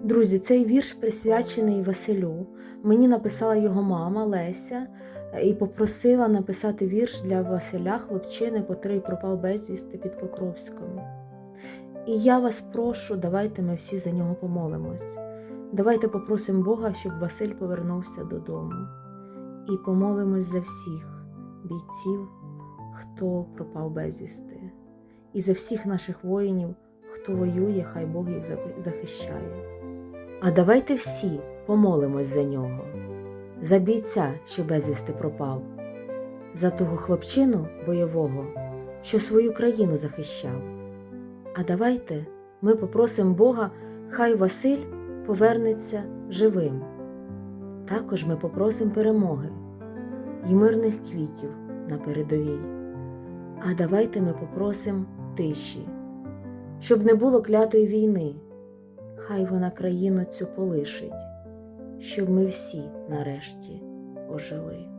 Друзі, цей вірш присвячений Василю. Мені написала його мама Леся е, і попросила написати вірш для Василя, хлопчини, котрий пропав безвісти під Покровськом. І я вас прошу, давайте ми всі за нього помолимось. Давайте попросимо Бога, щоб Василь повернувся додому. І помолимось за всіх бійців, хто пропав безвісти, і за всіх наших воїнів, хто воює, хай Бог їх захищає. А давайте всі помолимось за нього, за бійця, що безвісти пропав, за того хлопчину бойового, що свою країну захищав. А давайте ми попросимо Бога, хай Василь повернеться живим. Також ми попросимо перемоги і мирних квітів на передовій. А давайте ми попросимо тиші, щоб не було клятої війни. Хай вона країну цю полишить, щоб ми всі нарешті ожили.